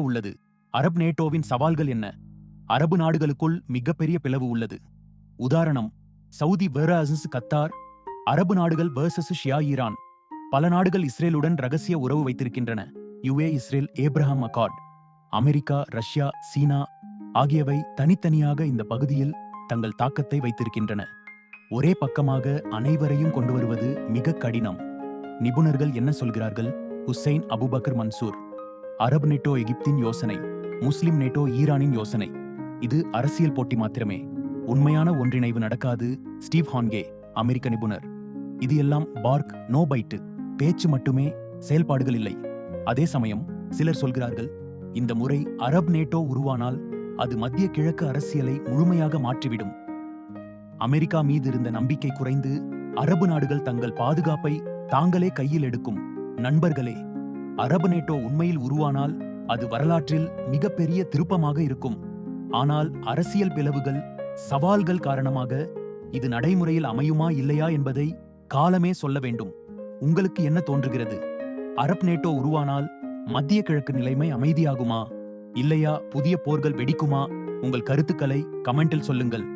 உள்ளது. அரப் நேட்டோவின் சவால்கள் என்ன? அரபு நாடுகளுக்குள் மிகப்பெரிய பிளவு உள்ளது. உதாரணம் சவுதி வெர்சஸ் கத்தார் அரபு நாடுகள் வெர்சஸ் ஷியா ஈரான். பல நாடுகள் இஸ்ரேலுடன் ரகசிய உறவு வைத்திருக்கின்றன. UA Israel Abraham அகார்ட் America Russia சீனா ஆகியவை தனித்தனியாக இந்த பகுதியில் தங்கள் தாக்கத்தை வைத்திருக்கின்றன. ஒரே பக்கமாக அனைவரையும் கொண்டு வருவது மிக கடினம். நிபுணர்கள் என்ன சொல்கிறார்கள்? Hussain Abubakar Mansoor. அரபு நேட்டோ எகிப்தின் யோசனை முஸ்லிம் நேட்டோ ஈரானின் யோசனை. இது அரசியல் போட்டி மாத்திரமே. உண்மையான ஒன்றிணைவு நடக்காது ஸ்டீவ் ஹான்கே அமெரிக்க நிபுணர். இது எல்லாம் பார்க் நோ பைட்டு. பேச்சு மட்டுமே செயல்பாடுகள் இல்லை. அதே சமயம் சிலர் சொல்கிறார்கள் இந்த முறை அரப் நேட்டோ உருவானால் அது மத்திய கிழக்கு அரசியலை முழுமையாக மாற்றிவிடும். அமெரிக்கா மீது இருந்த நம்பிக்கை குறைந்து அரபு நாடுகள் தங்கள் பாதுகாப்பை தாங்களே கையில் எடுக்கும். நண்பர்களே அரபு நேட்டோ உண்மையில் உருவானால் அது வரலாற்றில் மிகப்பெரிய திருப்பமாக இருக்கும். ஆனால் அரசியல் பிளவுகள் சவால்கள் காரணமாக இது நடைமுறையில் அமையுமா இல்லையா என்பதை காலமே சொல்ல வேண்டும். உங்களுக்கு என்ன தோன்றுகிறது? அரப் நேட்டோ உருவானால் மத்திய கிழக்கு நிலைமை அமைதியாகுமா? இல்லையா புதிய போர்கள் வெடிக்குமா? உங்கள் கருத்துக்களை கமெண்டில் சொல்லுங்கள்.